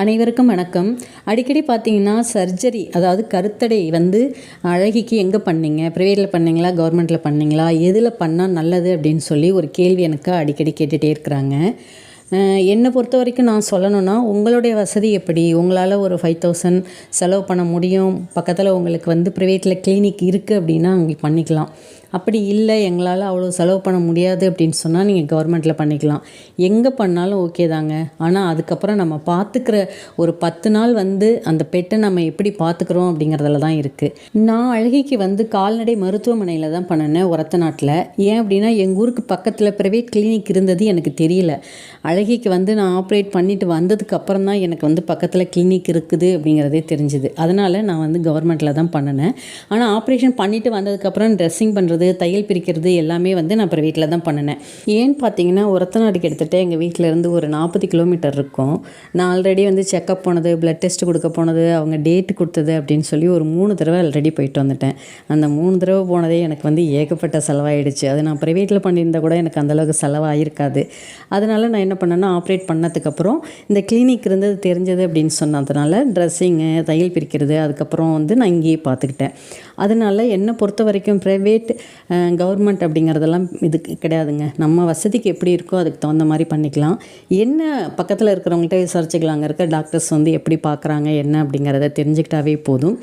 அனைவருக்கும் வணக்கம். அடிக்கடி பார்த்தீங்கன்னா சர்ஜரி அதாவது கருத்தடை வந்து அழகிக்கு எங்கே பண்ணீங்க? ப்ரைவேட்டில் பண்ணீங்களா? கவர்மெண்ட்டில் பண்ணீங்களா? எதில் பண்ணால் நல்லது அப்படின்னு சொல்லி ஒரு கேள்வி எனக்கு அடிக்கடி கேட்டுகிட்டே இருக்கிறாங்க. என்னை பொறுத்த வரைக்கும் நான் சொல்லணும்னா உங்களுடைய வசதி எப்படி? உங்களால் ஒரு ஃபைவ் தௌசண்ட் செலவு பண்ண முடியும்? பக்கத்தில் உங்களுக்கு வந்து ப்ரைவேட்டில் கிளினிக் இருக்குது அப்படின்னா அங்கே பண்ணிக்கலாம். அப்படி இல்லை எங்களால் அவ்வளோ செலவு பண்ண முடியாது அப்படின்னு சொன்னால் நீங்கள் கவர்மெண்ட்டில் பண்ணிக்கலாம். எங்கே பண்ணாலும் ஓகே தாங்க. ஆனால் அதுக்கப்புறம் நம்ம பார்த்துக்கிற ஒரு பத்து நாள் வந்து அந்த பெட்டை நம்ம எப்படி பார்த்துக்கிறோம் அப்படிங்கிறதுல தான் இருக்குது நான் அழகிக்கு வந்து கால்நடை மருத்துவமனையில் தான் பண்ணினேன் உரத்த நாட்டில். ஏன் அப்படின்னா எங்கள் ஊருக்கு பக்கத்தில் ப்ரைவேட் கிளினிக் இருந்தது எனக்கு தெரியல. அழகிக்கு வந்து நான் ஆப்ரேட் பண்ணிட்டு வந்ததுக்கு அப்புறம் தான் எனக்கு வந்து பக்கத்தில் கிளினிக் இருக்குது அப்படிங்கிறதே தெரிஞ்சுது. அதனால் நான் வந்து கவர்மெண்ட்டில் தான் பண்ணினேன். ஆனால் ஆப்ரேஷன் பண்ணிவிட்டு வந்ததுக்கப்புறம் ட்ரெஸ்ஸிங் பண்ணுறது தையல் பிரிக்கிறது எல்லாமே வந்து நான் ப்ரைவேட்டில் தான் பண்ணினேன். ஏன்னு பார்த்தீங்கன்னா ஒரத்தநாடு கிட்டத்தட்ட எங்கள் வீட்டில் இருந்து ஒரு நாற்பது கிலோமீட்டர் இருக்கும். நான் ஆல்ரெடி வந்து செக்கப் போனது ப்ளட் டெஸ்ட் கொடுக்க போனது அவங்க டேட் கொடுத்தது அப்படின்னு சொல்லி ஒரு மூணு தடவை ஆல்ரெடி போயிட்டு வந்துட்டேன். அந்த மூணு தடவை போனதே எனக்கு வந்து ஏகப்பட்ட செலவாயிடுச்சு. அது நான் ப்ரைவேட்டில் பண்ணியிருந்தா கூட எனக்கு அந்தளவுக்கு செலவாயிருக்காது. அதனால் நான் என்ன பண்ணேன்னா ஆப்ரேட் பண்ணதுக்கப்புறம் இந்த கிளினிக் இருந்தது தெரிஞ்சது அப்படின்னு சொன்னதுனால ட்ரெஸ்ஸிங்கு தையல் பிரிக்கிறது அதுக்கப்புறம் வந்து நான் இங்கேயே பார்த்துக்கிட்டேன் அதனால் என்னை பொறுத்த வரைக்கும் ப்ரைவேட் கவர்மெண்ட் அப்படிங்கிறதெல்லாம் இது கிடையாதுங்க. நம்ம வசதிக்கு எப்படி இருக்கோ அதுக்கு தகுந்த மாதிரி பண்ணிக்கலாம். என்ன பக்கத்தில் இருக்கிறவங்கள்ட்ட விசாரிச்சுக்கலாம். அங்கே இருக்க டாக்டர்ஸ் வந்து எப்படி பார்க்குறாங்க என்ன அப்படிங்கிறத தெரிஞ்சுக்கிட்டாவே போதும்.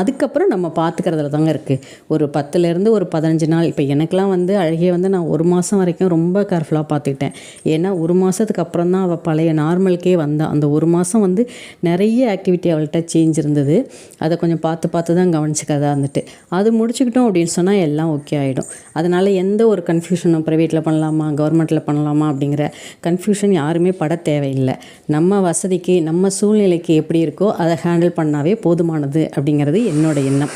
அதுக்கப்புறம் நம்ம பார்த்துக்கிறதுல தாங்க இருக்குது ஒரு பத்துலேருந்து ஒரு பதினஞ்சு நாள். இப்போ எனக்கெலாம் வந்து அழகிய வந்து நான் ஒரு மாதம் வரைக்கும் ரொம்ப கேர்ஃபுல்லாக பார்த்துக்கிட்டேன் ஏன்னா ஒரு மாதத்துக்கு அப்புறம் தான் அவள் பழைய நார்மலுக்கே வந்தாள் அந்த ஒரு மாதம் வந்து நிறைய ஆக்டிவிட்டி அவள்கிட்ட சேஞ்ச் இருந்தது. அதை கொஞ்சம் பார்த்து பார்த்து தான் கவனிச்சிக்கிறதா இருந்துட்டு. அது முடிச்சுக்கிட்டோம் அப்படின்னு சொன்னால் எல்லாம் ஓகே ஓகே ஆகிடும் அதனால் எந்த ஒரு கன்ஃபியூஷனும் ப்ரைவேட்டில் பண்ணலாமா கவர்மெண்ட்டில் பண்ணலாமா அப்படிங்கிற கன்ஃபியூஷன் யாருமே பட தேவையில்லை. நம்ம வசதிக்கு நம்ம சூழ்நிலைக்கு எப்படி இருக்கோ அதை ஹேண்டில் பண்ணாவே போதுமானது அப்படிங்கிறது என்னோட எண்ணம்.